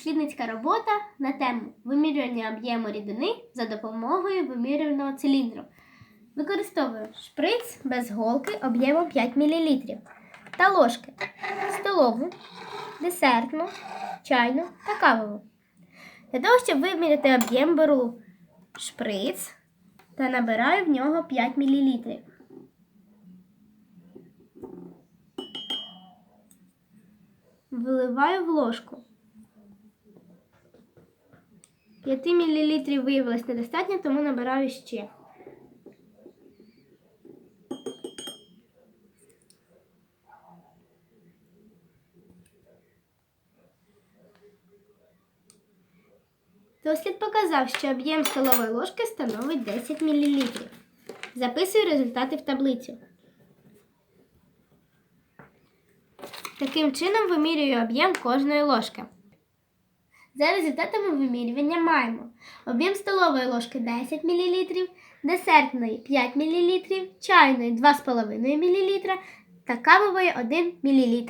дослідницька робота на тему вимірювання об'єму рідини за допомогою вимірювального циліндру. Використовую шприц без голки об'ємом 5 мл та ложки столову, десертну, чайну та кавову. Для того, щоб виміряти об'єм, беру шприц та набираю в нього 5 мл. Виливаю в ложку. 5 мл виявилось недостатньо, тому набираю ще. Дослід показав, що об'єм столової ложки становить 10 мл. Записую результати в таблицю. Таким чином вимірюю об'єм кожної ложки. За результатами вимірювання маємо об'єм столової ложки 10 мл, десертної 5 мл, чайної 2,5 мл та кавової 1 мл.